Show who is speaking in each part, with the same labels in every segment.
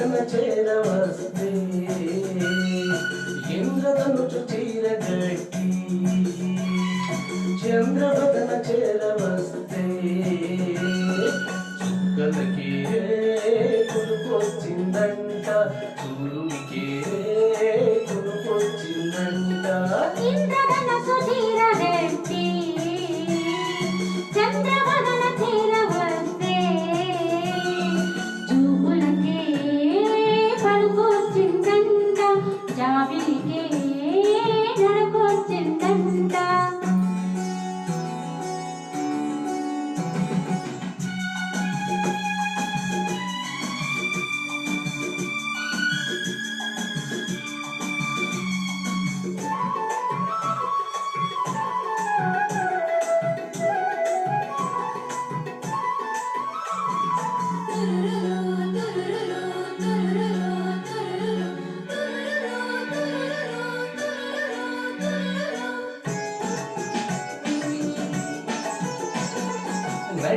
Speaker 1: సాధన చేరవస్తే ఇంద్రధనుచు చీరగట్టి చంద్రవదన చేరవస్తే చుక్కలకే కులుకొచ్చిందంట సూర్యుడికే
Speaker 2: Navidad.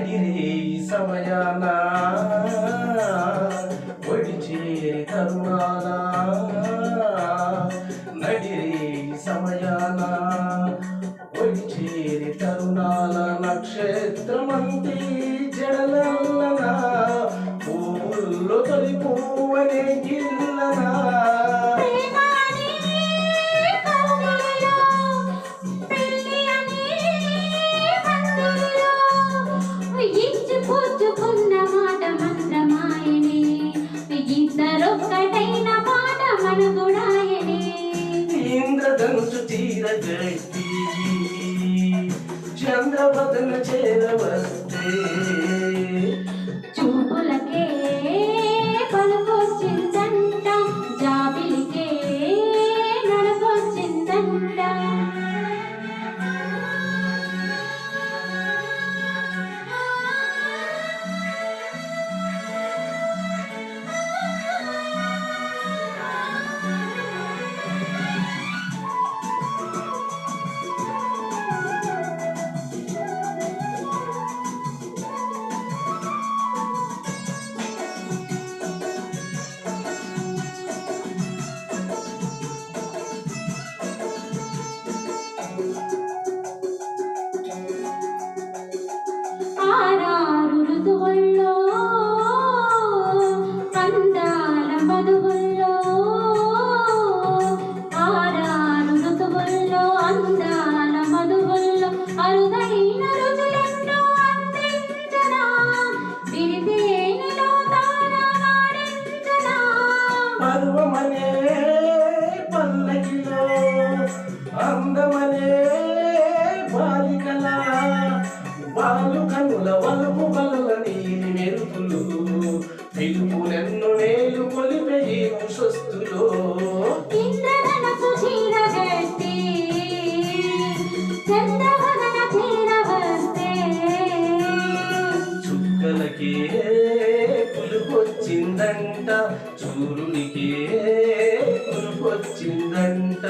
Speaker 1: నడిరే సమయాన ఒడిచే చేరి తరుణాన నడిరే సమయాన ఒడి చేరి తరుణాల నక్షత్రమంతి జడలల్లనా పువ్వుల్లో తొలి పువ్వనే గిల్లనా.
Speaker 2: ಬೆಳೆಸಿ ಚಂದ್ರವದನ ಚೇ
Speaker 1: అందమనే పల్లకిలో అందమనే బాలికల. వాళ్ళు కనుల వలుపు బల్ల నీలి మెరుపులు పిలుపులెన్ను నేలు కొలిపే ఈ ఉషస్తులో
Speaker 2: ఇంద్రధనస్సు చీరగట్టి చంద్రవదన
Speaker 1: వచ్చిందంట చూరునికే కొనుకొచ్చిందంట